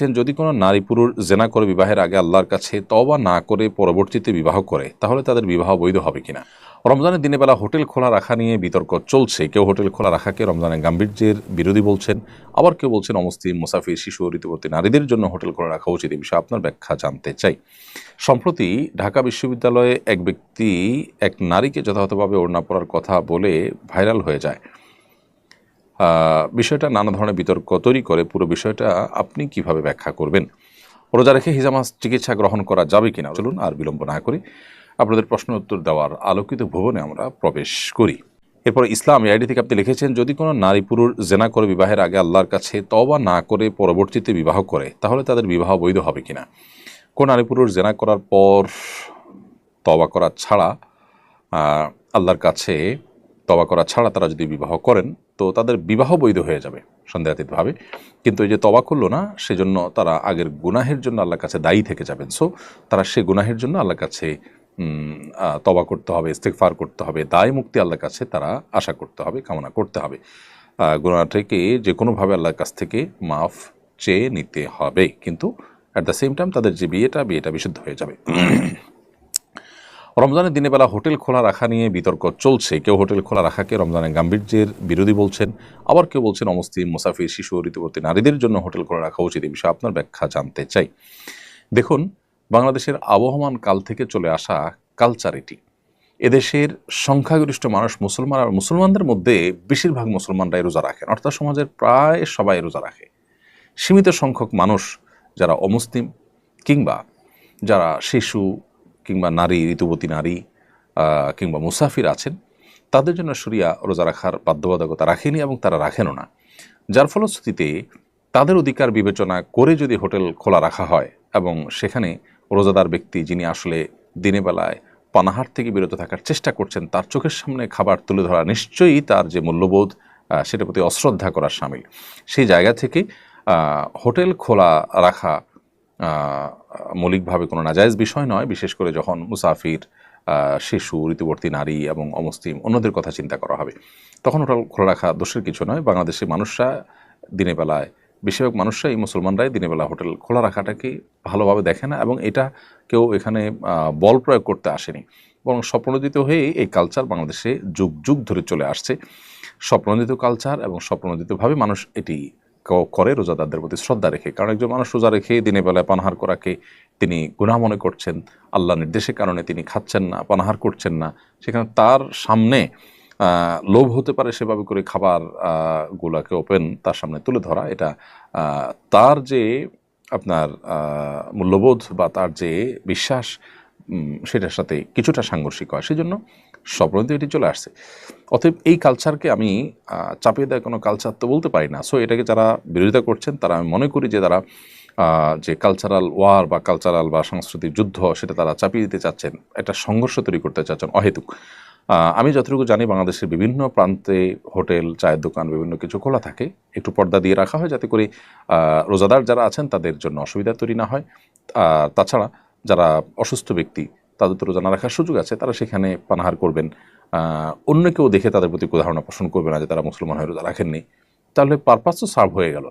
লিখেছেন যদি কোনো নারী পুরুষ জেনা করে বিবাহের আগে আল্লাহর কাছে তবা না করে পরবর্তীতে বিবাহ করে, তাহলে তাদের বিবাহ বৈধ হবে কিনা? রমজানের দিনে বেলা হোটেল খোলা রাখা নিয়ে বিতর্ক চলছে। কেউ হোটেল খোলা রাখাকে রমজানের গাম্ভীর্যের বিরোধী বলছেন, আবার কেউ বলছেন, অমুসলিম, মুসাফির, শিশু ঋতুবর্তী নারীদের জন্য হোটেল খোলা রাখা উচিত। এই বিষয়ে আপনার ব্যাখ্যা জানতে চাই। সম্প্রতি ঢাকা বিশ্ববিদ্যালয়ে এক ব্যক্তি এক নারীকে যথাযথভাবে ওড়না পড়ার কথা বলে ভাইরাল হয়ে যায়। বিষয়টা নানা ধরনের বিতর্ক তৈরি করে। পুরো বিষয়টা আপনি কীভাবে ব্যাখ্যা করবেন? রোজা রেখে হিজামাস চিকিৎসা গ্রহণ করা যাবে কিনা? চলুন আর বিলম্ব না করি আপনাদের প্রশ্ন উত্তর দেওয়ার আলোকিত ভুবনে আমরা প্রবেশ করি। এরপর ইসলাম আইডি থেকে আপনি লিখেছেন, যদি কোনো নারী পুরুষ জেনা করে বিবাহের আগে আল্লাহর কাছে তবা না করে পরবর্তীতে বিবাহ করে, তাহলে তাদের বিবাহ বৈধ হবে কিনা? কোন নারী পুরুষ জেনা করার পর তবা করা ছাড়া আল্লাহর কাছে তবা করা ছাড়া তারা যদি বিবাহ করেন, তো তাদের বিবাহ বৈধ হয়ে যাবে সন্দেহাতীতভাবে। কিন্তু এই যে তবা করল না, সেজন্য তারা আগের গুনাহের জন্য আল্লাহর কাছে দায়ী থেকে যাবেন। সো তারা সে গুনাহের জন্য আল্লাহর কাছে তবা করতে হবে ইস্তেকফার করতে হবে, দায় মুক্তি আল্লাহর কাছে তারা আশা করতে হবে, কামনা করতে হবে। গুনাহটাকে যে কোনোভাবে আল্লাহর কাছ থেকে মাফ চেয়ে নিতে হবে। কিন্তু অ্যাট দ্য সেম টাইম তাদের যে বিয়েটা বিয়েটা বিশুদ্ধ হয়ে যাবে। রমজানের দিনে বেলা হোটেল খোলা রাখা নিয়ে বিতর্ক চলছে। কেউ হোটেল খোলা রাখাকে রমজানের গাম্ভীর্যের বিরোধী বলছেন, আবার কেউ বলছেন অমুসলিম, মুসাফির, শিশু ঋতুবর্তী নারীদের জন্য হোটেল খোলা রাখা উচিত এই বিষয়ে আপনার ব্যাখ্যা জানতে চাই। দেখুন, বাংলাদেশের আবহমান কাল থেকে চলে আসা কালচার এটি। এদেশের সংখ্যাগরিষ্ঠ মানুষ মুসলমান আর মুসলমানদের মধ্যে বেশিরভাগ মুসলমানরাই রোজা রাখেন, অর্থাৎ সমাজের প্রায় সবাই রোজা রাখে। সীমিত সংখ্যক মানুষ যারা অমুসলিম কিংবা যারা শিশু কিংবা নারী ঋতুবতী নারী কিংবা মুসাফির আছেন, তাদের জন্য শরিয়া রোজা রাখার বাধ্যবাধকতা রাখেনি এবং তারা রাখেনও না। যার ফলশ্রুতিতে তাদের অধিকার বিবেচনা করে যদি হোটেল খোলা রাখা হয় এবং সেখানে রোজাদার ব্যক্তি যিনি আসলে দিনে বেলায় পানাহার থেকে বিরত থাকার চেষ্টা করছেন, তার চোখের সামনে খাবার তুলে ধরা নিশ্চয়ই তার যে মূল্যবোধ সেটার প্রতি অশ্রদ্ধা করার সামিল। সেই জায়গা থেকে হোটেল খোলা রাখা মৌলিকভাবে কোনো নাজায়েজ বিষয় নয়, বিশেষ করে যখন মুসাফির শিশু ঋতুবর্তী নারী এবং অমুসলিম অন্যদের কথা চিন্তা করা হবে, তখন হোটেল খোলা রাখা দোষের কিছু নয়। বাংলাদেশের মানুষরা দিনের বেলায়, বেশিরভাগ মানুষরাই মুসলমানরাই দিনের বেলা হোটেল খোলা রাখাটাকে ভালোভাবে দেখে না এবং এটা কেউ এখানে বল প্রয়োগ করতে আসেনি। বরং স্বপ্নদিত হয়ে এই কালচার বাংলাদেশে যুগ যুগ ধরে চলে আসছে। স্বপ্নদিত কালচার এবং স্বপ্নদিতভাবে মানুষ এটি করে রোজাদারদের প্রতি শ্রদ্ধা রেখে, কারণ একজন মানুষ রোজা রেখে দিনের বেলায় পানাহার করাকে তিনি গুনাহ মনে করছেন, আল্লাহ নির্দেশের কারণে তিনি খাচ্ছেন না, পানাহার করছেন না, সেখানে তার সামনে লোভ হতে পারে সেভাবে করে খাবার গুলাকে ওপেন তার সামনে তুলে ধরা, এটা তার যে আপনার মূল্যবোধ বা তার যে বিশ্বাস সেটার সাথে কিছুটা সাংঘর্ষিক হয়। সেজন্য স্বপ্নতে এটি চলে আসছে। অতএব এই কালচারকে আমি চাপিয়ে দেওয়া কোনো কালচার তো বলতে পারি না। সো এটাকে যারা বিরোধিতা করছেন, তারা আমি মনে করি যে তারা যে কালচারাল ওয়ার বা কালচারাল বা সাংস্কৃতিক যুদ্ধ, সেটা তারা চাপিয়ে দিতে চাচ্ছেন, একটা সংঘর্ষ তৈরি করতে চাচ্ছেন অহেতুক। আমি যতটুকু জানি, বাংলাদেশের বিভিন্ন প্রান্তে হোটেল, চায়ের দোকান, বিভিন্ন কিছু খোলা থাকে। একটু পর্দা দিয়ে রাখা হয় যাতে করে রোজাদার যারা আছেন, তাদের জন্য অসুবিধা তৈরি না হয়। তাছাড়া যারা অসুস্থ ব্যক্তি তাদের তো রোজা না রাখার সুযোগ আছে, তারা সেখানে পানাহার করবেন। অন্য কেউ দেখে তাদের প্রতি ধারণা পোষণ করবে না যে তারা মুসলমান হয়ে রোজা রাখেননি। তাহলে পারপাস তো সার্ভ হয়ে গেল।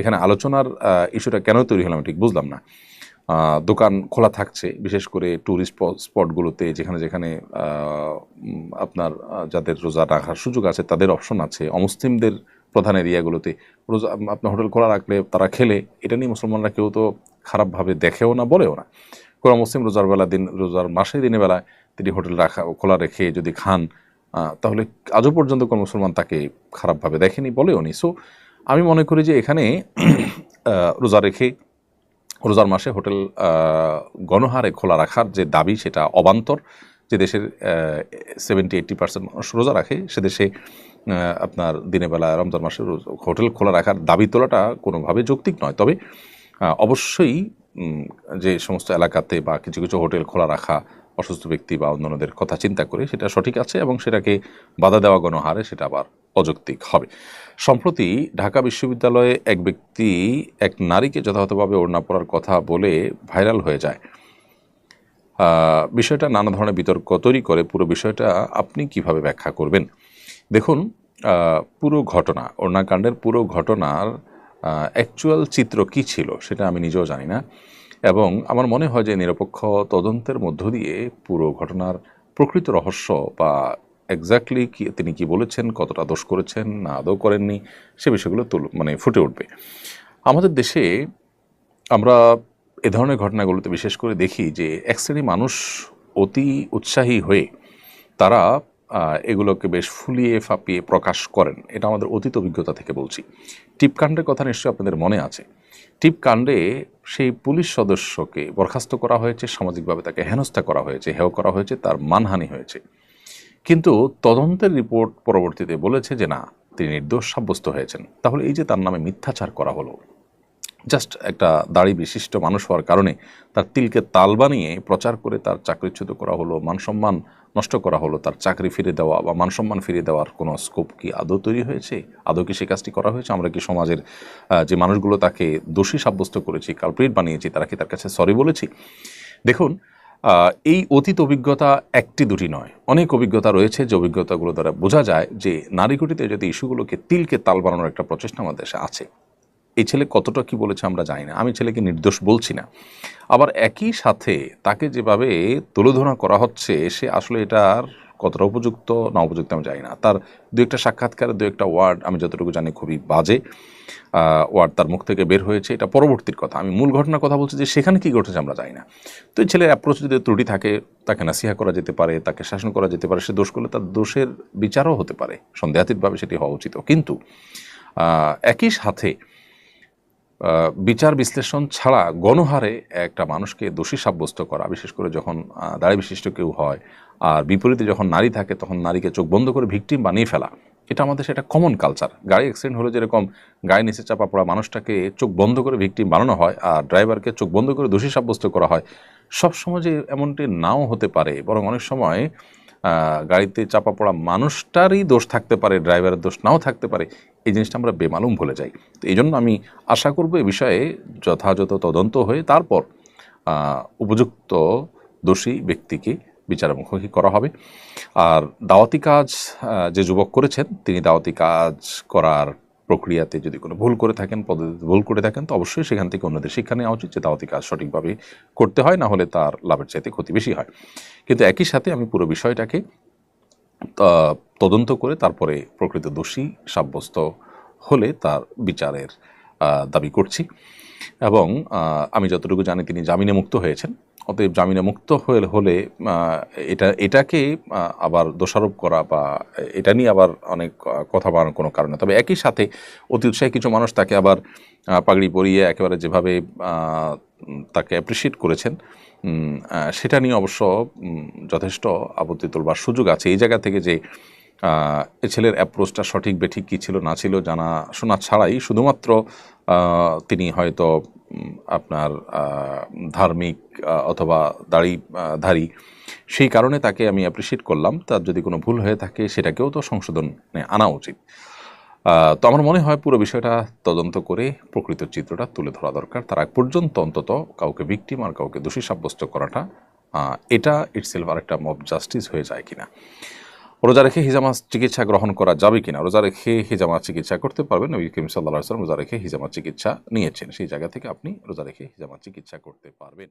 এখানে আলোচনার ইস্যুটা কেন তৈরি হলাম ঠিক বুঝলাম না। দোকান খোলা থাকছে, বিশেষ করে ট্যুরিস্ট স্পটগুলোতে যেখানে যেখানে আপনার যাদের রোজা রাখার সুযোগ আছে তাদের অপশন আছে। অমুসলিমদের প্রধান এরিয়াগুলোতে রোজা আপনার হোটেল খোলা রাখলে তারা খেলে। এটা নিয়ে মুসলমানরা কেউ তো খারাপভাবে দেখেও না, বলেও না। কোনো মুসলিম রোজার বেলা দিন, রোজার মাসে দিনের বেলায় তিনি হোটেল রাখা খোলা রেখে যদি খান তাহলে আজও পর্যন্ত কোনো মুসলমান তাকে খারাপভাবে দেখেনি বলেও নি। সো আমি মনে করি যে এখানে রোজা রেখে, রোজার মাসে হোটেল গণহারে খোলা রাখার যে দাবি সেটা অবান্তর। যে দেশের সেভেন্টি এইট্টি পার্সেন্ট মানুষ রোজা রাখে, সে দেশে আপনার দিনের বেলা রমজান মাসে হোটেল খোলা রাখার দাবি তোলাটা কোনোভাবে যৌক্তিক নয়। তবে অবশ্যই যে সমস্ত এলাকাতে বা কিছু কিছু হোটেল খোলা রাখা, অসুস্থ ব্যক্তি বা অন্যান্যদের কথা চিন্তা করে সেটা সঠিক আছে এবং সেটাকে বাধা দেওয়া গণহারে সেটা আবার অযৌক্তিক হবে। সম্প্রতি ঢাকা বিশ্ববিদ্যালয়ে এক ব্যক্তি, এক নারীকে যথাযথভাবে ওড়না পড়ার কথা বলে ভাইরাল হয়ে যায়। বিষয়টা নানা ধরনের বিতর্ক তৈরি করে। পুরো বিষয়টা আপনি কীভাবে ব্যাখ্যা করবেন? দেখুন পুরো ঘটনা, ওড়নাকাণ্ডের পুরো ঘটনার অ্যাকচুয়াল চিত্র কি ছিল সেটা আমি নিজেও জানি না। এবং আমার মনে হয় যে নিরপেক্ষ তদন্তের মধ্য দিয়ে পুরো ঘটনার প্রকৃত রহস্য বা এক্স্যাক্টলি কি, তিনি কি বলেছেন, কতটা দোষ করেছেন, না আদৌ করেননি, সে বিষয়গুলো তুল মানে ফুটে উঠবে। আমাদের দেশে আমরা এ ধরনের ঘটনাগুলোতে বিশেষ করে দেখি যে এক শ্রেণি মানুষ অতি উৎসাহী হয়ে তারা এগুলোকে বেশ ফুলিয়ে ফাঁপিয়ে প্রকাশ করেন। এটা আমাদের অতীত অভিজ্ঞতা থেকে বলছি। টিপকাণ্ডের কথা নিশ্চয়ই আপনাদের মনে আছে। টিপকাণ্ডে সেই পুলিশ সদস্যকে বরখাস্ত করা হয়েছে, সামাজিকভাবে তাকে হেনস্থা করা হয়েছে, হেয় করা হয়েছে, তার মানহানি হয়েছে। কিন্তু তদন্তের রিপোর্ট পরবর্তীতে বলেছে যে, না, তিনি নির্দোষ সাব্যস্ত হয়েছেন। তাহলে এই যে তার নামে মিথ্যাচার করা হলো জাস্ট একটা দাড়ি বিশিষ্ট মানুষ হওয়ার কারণে তার তিলকে তাল বানিয়ে প্রচার করে তার চাকরিচ্যুত করা হলো মানসম্মান নষ্ট করা হলো, তার চাকরি ফিরে দেওয়া বা মানসম্মান ফিরে দেওয়ার কোনো স্কোপ কি আদৌ তৈরি হয়েছে? আদৌ কি সে কাজটি করা হয়েছে? আমরা কি সমাজের যে মানুষগুলো তাকে দোষী সাব্যস্ত করেছি কালপ্রিট বানিয়েছি, তারা কি তার কাছে সরি বলেছি? দেখুন এই অতীত অভিজ্ঞতা একটি দুটি নয়। অনেক অভিজ্ঞতা রয়েছে যে অভিজ্ঞতাগুলো দ্বারা বোঝা যায় যে নারীঘটিতে যদি ইস্যুগুলোকে তিলকে তাল বানানোর একটা প্রচেষ্টা আমাদের দেশে আছে। এই ছেলে কতটা কি বলেছে আমরা জানি না। আমি ছেলেকে নির্দোষ বলছি না। আবার একই সাথে তাকে যেভাবে তুলোধনা করা হচ্ছে, সে আসলে এটার কতটা উপযুক্ত না উপযুক্ত আমি জানি না। তার দু একটা সাক্ষাৎকারে, দু একটা ওয়ার্ড আমি যতটুকু জানি খুবই বাজে ওয়ার্ড তার মুখ থেকে বের হয়েছে। এটা পরবর্তীর কথা। আমি মূল ঘটনার কথা বলছি যে সেখানে কি ঘটেছে আমরা জানি না। তো এই ছেলের অ্যাপ্রোচ যদি ত্রুটি থাকে, তাকে নাসিহা করা যেতে পারে, তাকে শাসন করা যেতে পারে, সে দোষ করলে তার দোষের বিচারও হতে পারে। সন্দেহাতীতভাবে সেটি হওয়া উচিত। কিন্তু একই সাথে বিচার বিশ্লেষণ ছাড়া গণহারে একটা মানুষকে দোষী সাব্যস্ত করা, বিশেষ করে যখন দাড়ি বিশিষ্ট কেউ হয় আর বিপরীতে যখন নারী থাকে তখন নারীকে চোখ বন্ধ করে ভিকটিম বানিয়ে ফেলা। এটা আমাদের সেটা কমন কালচার গাড়ি অ্যাক্সিডেন্ট হলে যেরকম গায়ে নিচে চাপা পড়া মানুষটাকে চোখ বন্ধ করে ভিকটিম বানানো হয় আর ড্রাইভারকে চোখ বন্ধ করে দোষী সাব্যস্ত করা হয় সব সময় যে এমনটি নাও হতে পারে, বরং অনেক সময় গাড়িতে চাপা পড়া মানুষটারই দোষ থাকতে পারে ড্রাইভারের দোষ নাও থাকতে পারে, এই জিনিসটা আমরা বেমালুম ভুলে যাই। তো এই জন্য আমি আশা করব এ বিষয়ে যথাযথ তদন্ত হয়ে তারপর উপযুক্ত দোষী ব্যক্তিকে বিচার মুখোমুখি করা হবে। আর দাওয়াতি কাজ যে যুবক করেছেন, তিনি দাওয়াতি কাজ করার প্রক্রিয়াতে যদি কোনো ভুল করে থাকেন, পদ্ধতিতে ভুল করে থাকেন, তো অবশ্যই সেখান থেকে অন্যদের শিক্ষা নেওয়া উচিত যে দাওয়াতি কাজ সঠিকভাবে করতে হয়, না হলে তার লাভের চাইতে ক্ষতি বেশি হয়। কিন্তু একই সাথে আমি পুরো বিষয়টাকে তদন্ত করে তারপরে প্রকৃত দোষী সাব্যস্ত হলে তার বিচারের দাবি করছি। এবং আমি যতটুকু জানি তিনি জামিনে মুক্ত হয়েছেন। অতএব জামিনে মুক্ত হয়ে, হলে এটা, এটাকে আবার দোষারোপ করা বা এটা নিয়ে আবার অনেক কথা বাড়ানোর কোনো কারণে তবে একই সাথে অতি উৎসাহী কিছু মানুষ তাকে আবার পাগড়ি পরিয়ে একেবারে যেভাবে তাকে অ্যাপ্রিসিয়েট করেছেন সেটা নিয়ে অবশ্য যথেষ্ট আপত্তি তোলবার সুযোগ আছে। এই জায়গা থেকে যে এ ছেলের অ্যাপ্রোচটা সঠিক বেঠিক কী ছিল, না ছিল জানা, শোনা ছাড়াই শুধুমাত্র তিনি হয়তো আপনার ধার্মিক অথবা দাড়ি ধারী। সেই কারণে তাকে আমি অ্যাপ্রিসিয়েট করলাম। তার যদি কোনো ভুল হয়ে থাকে, সেটাকেও তো সংশোধনে আনা উচিত। তো আমার মনে হয় পুরো বিষয়টা তদন্ত করে প্রকৃত চিত্রটা তুলে ধরা দরকার। তার আগ পর্যন্ত অন্তত কাউকে ভিকটিম আর কাউকে দোষী সাব্যস্ত করাটা এটা ইটসেলফ আরেকটা মব জাস্টিস হয়ে যায় কিনা। রোজা রেখে হিজামা চিকিৎসা গ্রহণ করা যাবে কিনা? রোজা রেখে হিজামা চিকিৎসা করতে পারবেন নবী করিম সাল্লাহ সাল্লাম রোজা রেখে হিজামা চিকিৎসা নিয়েছেন। সেই জায়গা থেকে আপনি রোজা রেখে হিজামা চিকিৎসা করতে পারবেন।